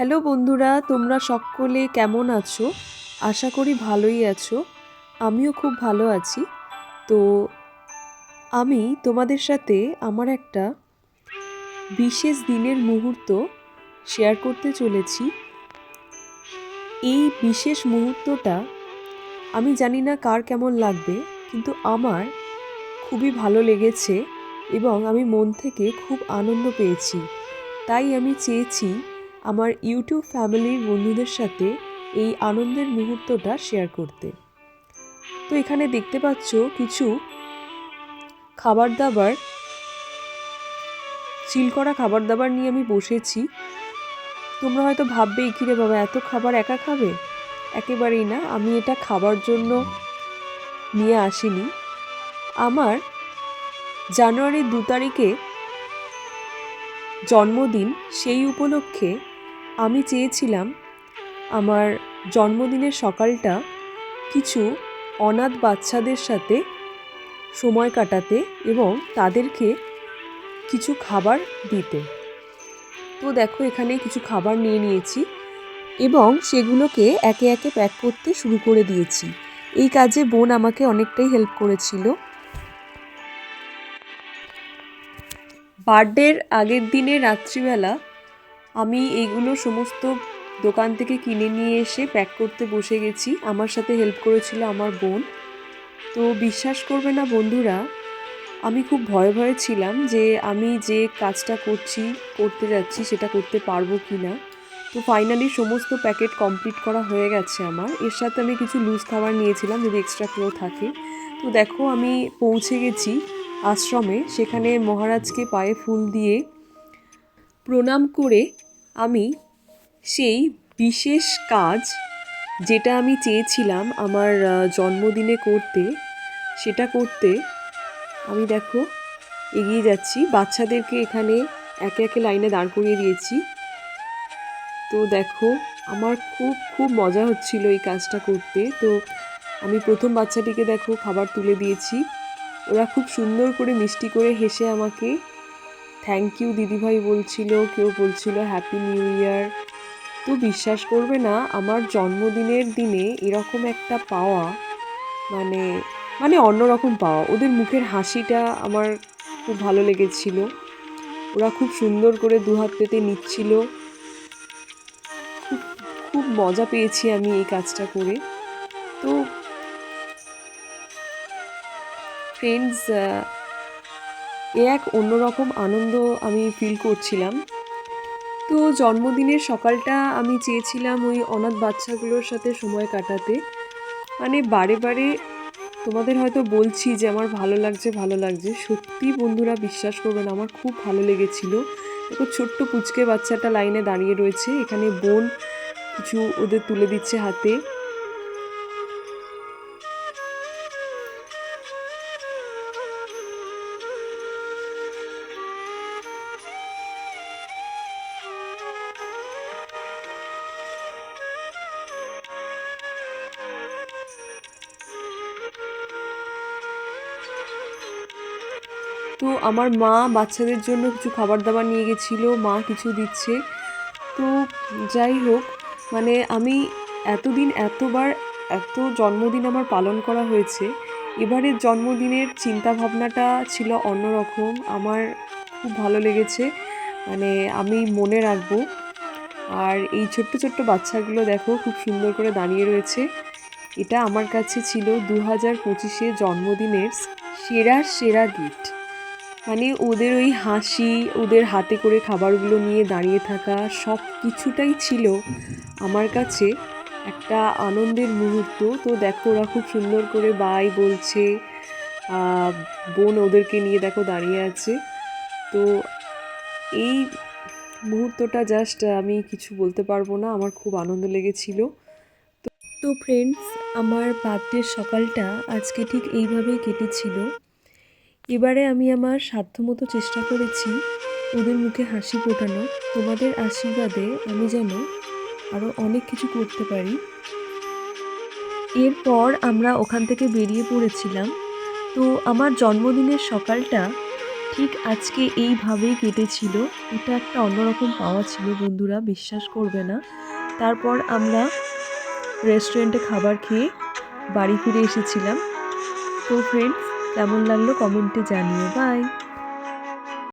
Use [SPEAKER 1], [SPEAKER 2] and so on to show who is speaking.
[SPEAKER 1] Hello বন্ধুরা, তোমরা সকলে কেমন আছো? আশা করি ভালোই আছো। আমিও খুব ভালো আছি। তো আমি তোমাদের সাথে আমার একটা বিশেষ দিনের মুহূর্ত শেয়ার করতে চলেছি। এই বিশেষ মুহূর্তটা আমি জানি না কার কেমন লাগবে, কিন্তু আমার খুবই ভালো লেগেছে এবং আমি মন থেকে খুব আনন্দ পেয়েছি। তাই আমি চেয়েছি আমার ইউটিউব ফ্যামিলির বন্ধুদের সাথে এই আনন্দের মুহূর্তটা শেয়ার করতে। তো এখানে দেখতে পাচ্ছ কিছু খাবার দাবার চিল করা খাবার দাবার নিয়ে আমি বসেছি। তোমরা হয়তো ভাববে কি রে বাবা, এত খাবার একা খাবে? একেবারেই না, আমি এটা খাবার জন্য নিয়ে আসিনি। আমার জানুয়ারির দু তারিখে জন্মদিন, সেই উপলক্ষে আমি চেয়েছিলাম আমার জন্মদিনের সকালটা কিছু অনাথ বাচ্চাদের সাথে সময় কাটাতে এবং তাদেরকে কিছু খাবার দিতে। তো দেখো, এখানে কিছু খাবার নিয়ে নিয়েছি এবং সেগুলোকে একে একে প্যাক করতে শুরু করে দিয়েছি। এই কাজে বোন আমাকে অনেকটাই হেল্প করেছিল। বার্থডের আগের দিনে রাত্রিবেলা আমি এইগুলো সমস্ত দোকান থেকে কিনে নিয়ে এসে প্যাক করতে বসে গেছি। আমার সাথে হেল্প করেছিল আমার বোন। তো বিশ্বাস করবে না বন্ধুরা, আমি খুব ভয়ে ভয়ে ছিলাম যে আমি যে কাজটা করছি, করতে যাচ্ছি সেটা করতে পারব কি না তো ফাইনালি সমস্ত প্যাকেট কমপ্লিট করা হয়ে গেছে আমার। এর সাথে আমি কিছু লুজ খাবার নিয়েছিলাম, যদি এক্সট্রা কেউ থাকে। তো দেখো আমি পৌঁছে গেছি আশ্রমে। সেখানে মহারাজকে পায়ে ফুল দিয়ে প্রণাম করে আমি সেই বিশেষ কাজ যেটা আমি চেয়েছিলাম আমার জন্মদিনে করতে, সেটা করতে আমি দেখো এগিয়ে যাচ্ছি। বাচ্চাদেরকে এখানে একে একে লাইনে দাঁড় করিয়ে দিয়েছি। তো দেখো আমার খুব খুব মজা হচ্ছিল এই কাজটা করতে। তো আমি প্রথম বাচ্চাটিকে দেখো খাবার তুলে দিয়েছি। ওরা খুব সুন্দর করে মিষ্টি করে হেসে আমাকে থ্যাংক ইউ দিদিভাই বলছিল, কেউ বলছিল হ্যাপি নিউ ইয়ার তো বিশ্বাস করবে না, আমার জন্মদিনের দিনে এরকম একটা পাওয়া মানে মানে অন্যরকম পাওয়া। ওদের মুখের হাসিটা আমার খুব ভালো লেগেছিল। ওরা খুব সুন্দর করে দুহাত পেতে নিচ্ছিল। খুব খুব মজা পেয়েছি আমি এই কাজটা করে। তো ফ্রেন্ডস এ এক অন্যরকম আনন্দ আমি ফিল করছিলাম। তো জন্মদিনের সকালটা আমি চেয়েছিলাম ওই অনাথ বাচ্চাগুলোর সাথে সময় কাটাতে। মানে বারে বারে তোমাদের হয়তো বলছি যে আমার ভালো লাগছে ভালো লাগছে। সত্যি বন্ধুরা বিশ্বাস করবেন, আমার খুব ভালো লেগেছিল। দেখো ছোট্ট পুচকে বাচ্চাটা লাইনে দাঁড়িয়ে রয়েছে, এখানে বোন কিছু ওদের তুলে দিচ্ছে হাতে। তো আমার মা বাচ্চাদের জন্য কিছু খাবার দাবার নিয়ে গেছিল, মা কিছু দিচ্ছে। তো যাই হোক মানে আমি এতদিন, এতবার, এত জন্মদিন আমার পালন করা হয়েছে। এবারের জন্মদিনের চিন্তা ভাবনাটা ছিল অন্যরকম। আমার খুব ভালো লেগেছে। মানে আমি মনে রাখব। আর এই ছোট্ট ছোট্ট বাচ্চাগুলো দেখো, খুব সুন্দর করে দাঁড়িয়ে রয়েছে। এটা আমার কাছে ছিল দু হাজার পঁচিশে জন্মদিনের সেরা সেরা গিফট মানে ওদের ওই হাসি, ওদের হাতে করে খাবারগুলো নিয়ে দাঁড়িয়ে থাকা সব কিছুটাই ছিল আমার কাছে একটা আনন্দের মুহূর্ত। তো দেখো ওরা খুব সুন্দর করে বাই বলছে বোন ওদেরকে নিয়ে দেখো দাঁড়িয়ে আছে। তো এই মুহূর্তটা জাস্ট আমি কিছু বলতে পারব না, আমার খুব আনন্দ লেগেছিল। তো ফ্রেন্ডস আমার বার্থডের সকালটা আজকে ঠিক এইভাবেই কেটেছিল। এবারে আমি আমার সাধ্যমতো চেষ্টা করেছি ওদের মুখে হাসি ফোটানো। তোমাদের আশীর্বাদে আমি যেন আরও অনেক কিছু করতে পারি। এরপর আমরা ওখান থেকে বেরিয়ে পড়েছিলাম। তো আমার জন্মদিনের সকালটা ঠিক আজকে এইভাবেই কেটেছিল। এটা একটা অন্যরকম পাওয়া ছিল, বন্ধুরা, বিশ্বাস করবে না। তারপর আমরা রেস্টুরেন্টে খাবার খেয়ে বাড়ি ফিরে এসেছিলাম। তো ফ্রেন্ডস কেমন লাগল কমেন্টে জানিও। বাই।